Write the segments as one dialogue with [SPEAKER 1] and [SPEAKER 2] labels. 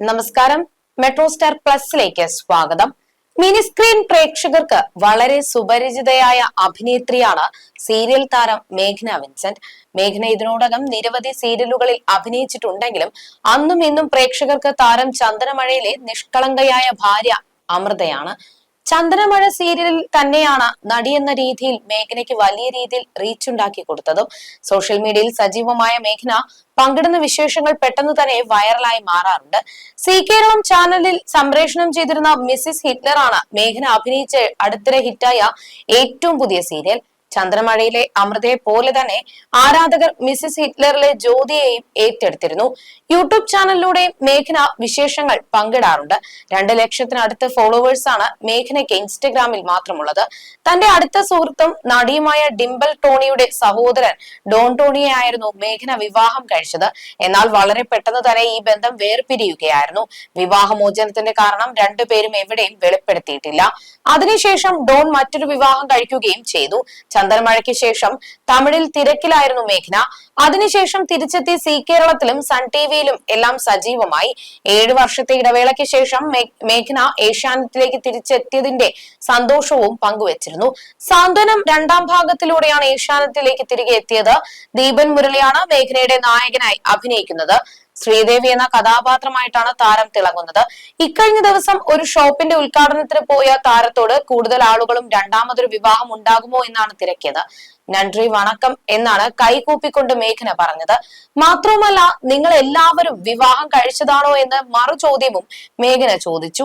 [SPEAKER 1] നമസ്കാരം. Metro star പ്ലസിലേക്ക് സ്വാഗതം. Mini screen പ്രേക്ഷകർക്ക് വളരെ സുപരിചിതയായ അഭിനേത്രിയാണ് സീരിയൽ താരം മേഘ്ന വിൻസെന്റ്. മേഘ്ന ഇതിനോടകം നിരവധി സീരിയലുകളിൽ അഭിനയിച്ചിട്ടുണ്ടെങ്കിലും അന്നും ഇന്നും പ്രേക്ഷകർക്ക് താരം ചന്ദനമഴയിലെ നിഷ്കളങ്കയായ ഭാര്യ അമൃതയാണ്. ചന്ദനമഴ സീരിയലിൽ തന്നെയാണ് നടി എന്ന രീതിയിൽ മേഘനയ്ക്ക് വലിയ രീതിയിൽ റീച്ച് ഉണ്ടാക്കി കൊടുത്തതും. സോഷ്യൽ മീഡിയയിൽ സജീവമായ മേഘന പങ്കിടുന്ന വിശേഷങ്ങൾ പെട്ടെന്ന് തന്നെ വൈറലായി മാറാറുണ്ട്. സി കേരളം ചാനലിൽ സംപ്രേഷണം ചെയ്തിരുന്ന മിസ്സിസ് ഹിറ്റ്ലർ ആണ് മേഘന അഭിനയിച്ച് അടുത്തിടെ ഹിറ്റായ ഏറ്റവും പുതിയ സീരിയൽ. ചന്ദ്രമഴയിലെ അമൃതയെ പോലെ തന്നെ ആരാധകർ മിസ്സിസ് ഹിറ്റ്ലറിലെ ജ്യോതിയെയും ഏറ്റെടുത്തിരുന്നു. യൂട്യൂബ് ചാനലിലൂടെ മേഘന വിശേഷങ്ങൾ പങ്കിടാറുണ്ട്. രണ്ട് ലക്ഷത്തിനടുത്ത് ഫോളോവേഴ്സ് ആണ് മേഘനയ്ക്ക് ഇൻസ്റ്റഗ്രാമിൽ മാത്രമുള്ളത്. തന്റെ അടുത്ത സുഹൃത്തും നടിയുമായ ഡിംബൽ ടോണിയുടെ സഹോദരൻ ഡോൺ ടോണിയെ ആയിരുന്നു മേഘന വിവാഹം കഴിച്ചത്. എന്നാൽ വളരെ പെട്ടെന്ന് തന്നെ ഈ ബന്ധം വേർപിരിയുകയായിരുന്നു. വിവാഹമോചനത്തിന്റെ കാരണം രണ്ടുപേരും എവിടെയും വെളിപ്പെടുത്തിയിട്ടില്ല. അതിനുശേഷം ഡോൺ മറ്റൊരു വിവാഹം കഴിക്കുകയും ചെയ്തു. ചന്ദനമഴയ്ക്ക് ശേഷം തമിഴിൽ തിരക്കിലായിരുന്നു മേഘന. അതിനുശേഷം തിരിച്ചെത്തി സി കേരളത്തിലും സൺ ടിവിയിലും എല്ലാം സജീവമായി. ഏഴു വർഷത്തെ ഇടവേളയ്ക്ക് ശേഷം മേഘ്ന ഏഷ്യാനെറ്റിലേക്ക് തിരിച്ചെത്തിയതിന്റെ സന്തോഷവും പങ്കുവച്ചിരുന്നു. സാന്ത്വനം രണ്ടാം ഭാഗത്തിലൂടെയാണ് ഏഷ്യാനെറ്റിലേക്ക് തിരികെ എത്തിയത്. ദീപൻ മുരളിയാണ് മേഘനയുടെ നായകനായി അഭിനയിക്കുന്നത്. ശ്രീദേവി എന്ന കഥാപാത്രമായിട്ടാണ് താരം തിളങ്ങുന്നത്. ഇക്കഴിഞ്ഞ ദിവസം ഒരു ഷോപ്പിന്റെ ഉദ്ഘാടനത്തിന് പോയ താരത്തോട് കൂടുതൽ ആളുകളും രണ്ടാമതൊരു വിവാഹം ഉണ്ടാകുമോ എന്നാണ് തിരക്കിയത്. നന്റി വണക്കം എന്നാണ് കൈകൂപ്പിക്കൊണ്ട് മേഘന പറഞ്ഞത്. മാത്രവുമല്ല നിങ്ങൾ എല്ലാവരും വിവാഹം കഴിച്ചതാണോ എന്ന് മറു ചോദ്യവും മേഘന ചോദിച്ചു.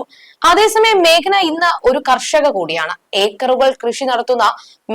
[SPEAKER 1] അതേസമയം മേഘന ഇന്ന് ഒരു കർഷക കൂടിയാണ്. ഏക്കറുകൾ കൃഷി നടത്തുന്ന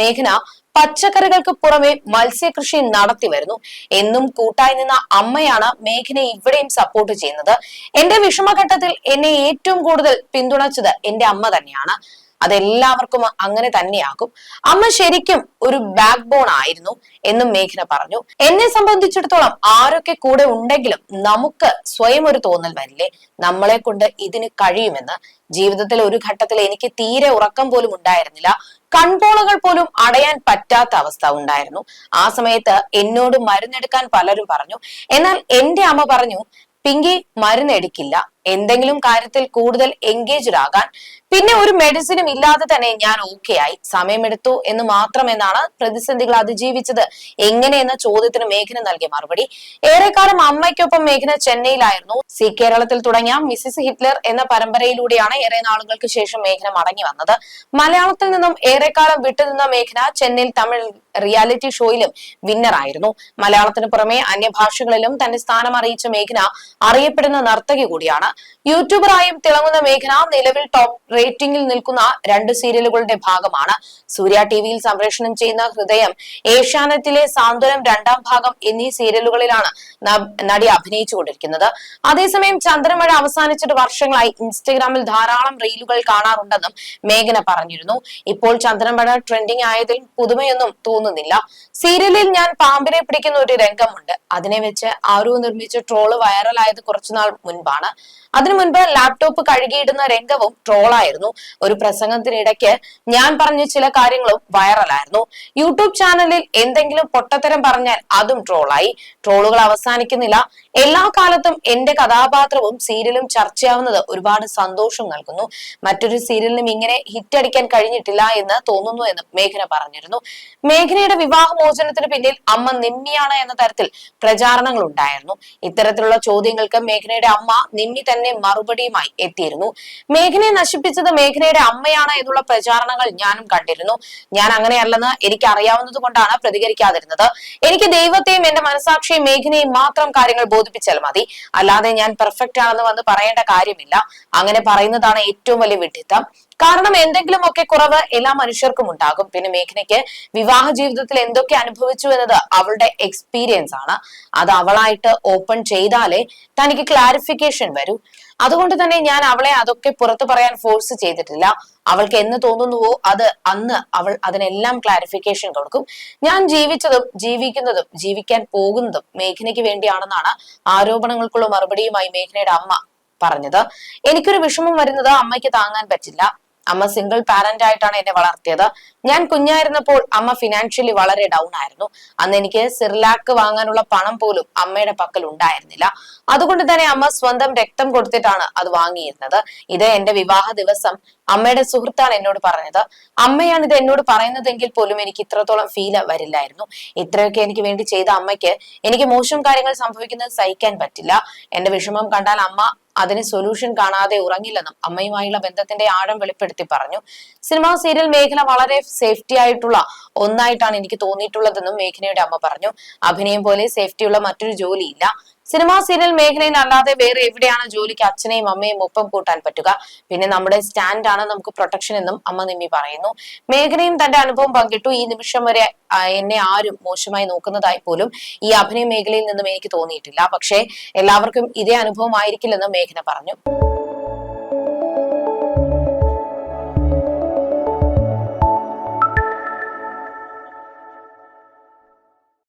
[SPEAKER 1] മേഘന പച്ചക്കറികൾക്ക് പുറമെ മത്സ്യകൃഷി നടത്തി വരുന്നു. എന്നും കൂട്ടായി നിന്ന അമ്മയാണ് മേഘനയെ ഇവിടെയും സപ്പോർട്ട് ചെയ്യുന്നത്. എന്റെ വിഷമഘട്ടത്തിൽ എന്നെ ഏറ്റവും കൂടുതൽ പിന്തുണച്ചത് എന്റെ അമ്മ തന്നെയാണ്. അതെല്ലാവർക്കും അങ്ങനെ തന്നെയാകും. അമ്മ ശരിക്കും ഒരു ബാക്ക് ബോൺ ആയിരുന്നു എന്നും മേഘന പറഞ്ഞു. എന്നെ സംബന്ധിച്ചിടത്തോളം ആരൊക്കെ കൂടെ ഉണ്ടെങ്കിലും നമുക്ക് സ്വയം ഒരു തോന്നൽ വരില്ലേ? നമ്മളെ കൊണ്ട് ഇതിന് കഴിയുമെന്ന്. ജീവിതത്തിൽ ഒരു ഘട്ടത്തിൽ എനിക്ക് തീരെ ഉറക്കം പോലും ഉണ്ടായിരുന്നില്ല. കൺപോളകൾ പോലും അടയാൻ പറ്റാത്ത അവസ്ഥ ഉണ്ടായിരുന്നു. ആ സമയത്ത് എന്നോട് മരുന്നെടുക്കാൻ പലരും പറഞ്ഞു. എന്നാൽ എന്റെ അമ്മ പറഞ്ഞു പിങ്കി മരുന്നെടുക്കില്ല. എന്തെങ്കിലും കാര്യത്തിൽ കൂടുതൽ എൻഗേജ്ഡ് ആകാൻ പിന്നെ ഒരു മെഡിസിനും ഇല്ലാതെ തന്നെ ഞാൻ ഓക്കെ ആയി. സമയമെടുത്തു എന്ന് മാത്രം എന്നാണ് പ്രതിസന്ധികൾ അതിജീവിച്ചത്. എങ്ങനെയെന്ന ചോദ്യത്തിന് മേഘന നൽകിയ മറുപടി. ഏറെക്കാലം അമ്മയ്ക്കൊപ്പം മേഘന ചെന്നൈയിലായിരുന്നു. സി കേരളത്തിൽ തുടങ്ങിയ മിസിസ് ഹിറ്റ്ലർ എന്ന പരമ്പരയിലൂടെയാണ് ഏറെ നാളുകൾക്ക് ശേഷം മേഘന മടങ്ങി വന്നത്. മലയാളത്തിൽ നിന്നും ഏറെക്കാലം വിട്ടുനിന്ന മേഘന ചെന്നൈയിൽ തമിഴ് റിയാലിറ്റി ഷോയിലും വിന്നർ ആയിരുന്നു. മലയാളത്തിന് പുറമെ അന്യഭാഷകളിലും തന്റെ സ്ഥാനം അറിയിച്ച മേഘന അറിയപ്പെടുന്ന നർത്തകി കൂടിയാണ്. യൂട്യൂബറായും തിളങ്ങുന്ന മേഘന നിലവിൽ ടോപ്പ് റേറ്റിംഗിൽ നിൽക്കുന്ന രണ്ട് സീരിയലുകളുടെ ഭാഗമാണ്. സൂര്യ ടിവിയിൽ സംപ്രേഷണം ചെയ്യുന്ന ഹൃദയം ഏഷ്യാനെറ്റിലെ സാന്ത്വനം രണ്ടാം ഭാഗം എന്നീ സീരിയലുകളിലാണ് നടി അഭിനയിച്ചുകൊണ്ടിരിക്കുന്നത്. അതേസമയം ചന്ദ്രമഴ അവസാനിച്ചിട്ട് വർഷങ്ങളായി ഇൻസ്റ്റഗ്രാമിൽ ധാരാളം റീലുകൾ കാണാറുണ്ടെന്നും മേഘന പറഞ്ഞിരുന്നു. ഇപ്പോൾ ചന്ദ്രമഴ ട്രെൻഡിംഗ് ആയതിൽ പുതുമയൊന്നും തോന്നുന്നില്ല. സീരിയലിൽ ഞാൻ പാമ്പിനെ പിടിക്കുന്ന ഒരു രംഗമുണ്ട്. അതിനെ വെച്ച് ആരോ നിർമ്മിച്ച ട്രോൾ വൈറലായത് കുറച്ചുനാൾ മുൻപാണ്. അതിനു മുൻപ് ലാപ്ടോപ്പ് കഴുകിയിടുന്ന രംഗവും ട്രോളായിരുന്നു ഒരു പ്രസംഗത്തിനിടയ്ക്ക് ഞാൻ പറഞ്ഞ ചില കാര്യങ്ങളും വൈറലായിരുന്നു യൂട്യൂബ് ചാനലിൽ എന്തെങ്കിലും പൊട്ടത്തരം പറഞ്ഞാൽ അതും ട്രോളായി ട്രോളുകൾ അവസാനിക്കുന്നില്ല. എല്ലാ കാലത്തും എന്റെ കഥാപാത്രവും സീരിയലും ചർച്ചയാവുന്നത് ഒരുപാട് സന്തോഷം നൽകുന്നു. മറ്റൊരു സീരിയലിനും ഇങ്ങനെ ഹിറ്റ് അടിക്കാൻ കഴിഞ്ഞിട്ടില്ല എന്ന് തോന്നുന്നു എന്ന് മേഘന പറഞ്ഞിരുന്നു. മേഘനയുടെ വിവാഹമോചനത്തിന് പിന്നിൽ അമ്മ നിമ്മിയാണ് എന്ന തരത്തിൽ പ്രചാരണങ്ങൾ ഉണ്ടായിരുന്നു. ഇത്തരത്തിലുള്ള ചോദ്യങ്ങൾക്ക് മേഘനയുടെ അമ്മ നിമ്മി തന്നെ മറുപടിയുമായി എത്തിയിരുന്നു. മേഘനയെ നശിപ്പിച്ചത് മേഘനയുടെ അമ്മയാണ് എന്നുള്ള പ്രചാരണങ്ങൾ ഞാനും കണ്ടിരുന്നു. ഞാൻ അങ്ങനെയല്ലെന്ന് എനിക്ക് അറിയാവുന്നത് കൊണ്ടാണ് പ്രതികരിക്കാതിരുന്നത്. എനിക്ക് ദൈവത്തെയും എന്റെ മനസാക്ഷിയും മേഘനയും മാത്രം കാര്യങ്ങൾ ബോധിപ്പിച്ചാൽ മതി. അല്ലാതെ ഞാൻ പെർഫെക്റ്റ് ആണെന്ന് വന്ന് പറയേണ്ട കാര്യമില്ല. അങ്ങനെ പറയുന്നതാണ് ഏറ്റവും വലിയ വിഡ്ഢിത്തം കാരണം എന്തെങ്കിലുമൊക്കെ കുറവ് എല്ലാ മനുഷ്യർക്കും ഉണ്ടാകും. പിന്നെ മേഘനയ്ക്ക് വിവാഹ ജീവിതത്തിൽ എന്തൊക്കെ അനുഭവിച്ചു എന്നത് അവളുടെ എക്സ്പീരിയൻസ് ആണ്. അത് അവളായിട്ട് ഓപ്പൺ ചെയ്താലേ തനിക്ക് ക്ലാരിഫിക്കേഷൻ വരൂ. അതുകൊണ്ട് തന്നെ ഞാൻ അവളെ അതൊക്കെ പുറത്തു പറയാൻ ഫോഴ്സ് ചെയ്തിട്ടില്ല. അവൾക്ക് എന്ന് തോന്നുന്നുവോ അത് അന്ന് അവൾ അതിനെല്ലാം ക്ലാരിഫിക്കേഷൻ കൊടുക്കും. ഞാൻ ജീവിച്ചതും ജീവിക്കുന്നതും ജീവിക്കാൻ പോകുന്നതും മേഘനയ്ക്ക് വേണ്ടിയാണെന്നാണ് ആരോപണങ്ങൾക്കുള്ള മറുപടിയുമായി മേഘനയുടെ അമ്മ പറഞ്ഞത്. എനിക്കൊരു വിഷമം വരുന്നത് അമ്മയ്ക്ക് താങ്ങാൻ പറ്റില്ല. അമ്മ സിംഗിൾ പാരന്റ് ആയിട്ടാണ് എന്നെ വളർത്തിയത്. ഞാൻ കുഞ്ഞായിരുന്നപ്പോൾ അമ്മ ഫിനാൻഷ്യലി വളരെ ഡൗൺ ആയിരുന്നു. അന്ന് എനിക്ക് സിർലാക്ക് വാങ്ങാനുള്ള പണം പോലും അമ്മയുടെ പക്കൽ ഉണ്ടായിരുന്നില്ല. അതുകൊണ്ട് തന്നെ അമ്മ സ്വന്തം രക്തം കൊടുത്തിട്ടാണ് അത് വാങ്ങിയിരുന്നത്. ഇത് എന്റെ വിവാഹ ദിവസം അമ്മയുടെ സുഹൃത്താണ് എന്നോട് പറഞ്ഞത്. അമ്മയാണ് ഇത് എന്നോട് പറയുന്നതെങ്കിൽ പോലും എനിക്ക് ഇത്രത്തോളം ഫീൽ വരില്ലായിരുന്നു. ഇത്രയൊക്കെ എനിക്ക് വേണ്ടി ചെയ്ത അമ്മയ്ക്ക് എനിക്ക് മോശം കാര്യങ്ങൾ സംഭവിക്കുന്നത് സഹിക്കാൻ പറ്റില്ല. എന്റെ വിഷമം കണ്ടാൽ അമ്മ അതിന് സൊല്യൂഷൻ കാണാതെ ഉറങ്ങില്ലെന്നും അമ്മയുമായുള്ള ബന്ധത്തിന്റെ ആഴം വെളിപ്പെടുത്തി പറഞ്ഞു. സിനിമ സീരിയൽ മേഖല വളരെ സേഫ്റ്റി ആയിട്ടുള്ള ഒന്നായിട്ടാണ് എനിക്ക് തോന്നിയിട്ടുള്ളതെന്നും മേഘനയുടെ അമ്മ പറഞ്ഞു. അഭിനയം പോലെ സേഫ്റ്റിയുള്ള മറ്റൊരു ജോലിയില്ല. സിനിമാ സീരിയൽ മേഖലയിൽ അല്ലാതെ വേറെ എവിടെയാണ് ജോലിക്ക് അച്ഛനെയും അമ്മയും ഒപ്പം കൂട്ടാൻ പറ്റുക? പിന്നെ നമ്മുടെ സ്റ്റാൻഡ് ആണ് നമുക്ക് പ്രൊട്ടക്ഷൻ എന്നും അമ്മ നിമ്മി പറയുന്നു. മേഘനയും തന്റെ അനുഭവം പങ്കിട്ടു. ഈ നിമിഷം വരെ എന്നെ ആരും മോശമായി നോക്കുന്നതായി പോലും ഈ അഭിനയ മേഖലയിൽ നിന്നും എനിക്ക് തോന്നിയിട്ടില്ല. പക്ഷേ എല്ലാവർക്കും ഇതേ അനുഭവമായിരിക്കില്ലെന്നും മേഘന പറഞ്ഞു.